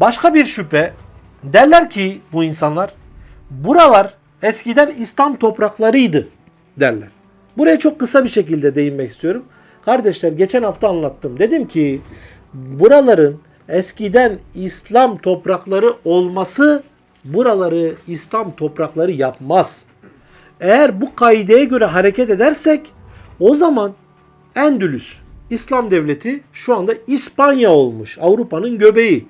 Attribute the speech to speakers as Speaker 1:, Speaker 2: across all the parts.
Speaker 1: Başka bir şüphe derler ki bu insanlar buralar eskiden İslam topraklarıydı derler. Buraya çok kısa bir şekilde değinmek istiyorum. Kardeşler geçen hafta anlattım. Dedim ki buraların eskiden İslam toprakları olması buraları İslam toprakları yapmaz. Eğer bu kaideye göre hareket edersek o zaman Endülüs İslam devleti şu anda İspanya olmuş. Avrupa'nın göbeği.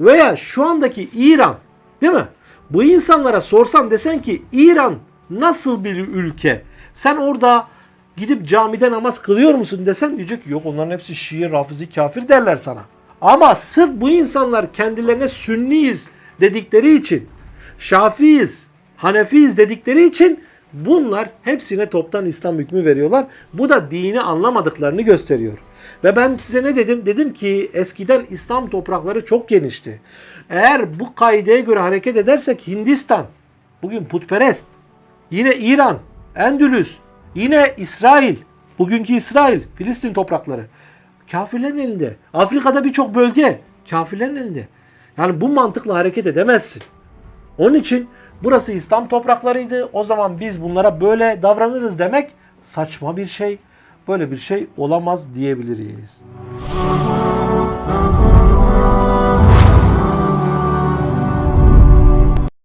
Speaker 1: Veya şu andaki İran değil mi? Bu insanlara sorsan desen ki İran nasıl bir ülke? Sen orada gidip camide namaz kılıyor musun desen diyecek ki yok onların hepsi Şii, Rafizi, kafir derler sana. Ama sırf bu insanlar kendilerine Sünniyiz dedikleri için, Şafiiyiz, Hanefiyiz dedikleri için bunlar hepsine toptan İslam hükmü veriyorlar. Bu da dini anlamadıklarını gösteriyor. Ve ben size ne dedim? Dedim ki eskiden İslam toprakları çok genişti. Eğer bu kaideye göre hareket edersek Hindistan, bugün putperest, yine İran, Endülüs, yine İsrail, bugünkü İsrail, Filistin toprakları kafirlerin elinde. Afrika'da birçok bölge kafirlerin elinde. Yani bu mantıkla hareket edemezsin. Onun için burası İslam topraklarıydı. O zaman biz bunlara böyle davranırız demek saçma bir şey. Böyle bir şey olamaz diyebiliriz.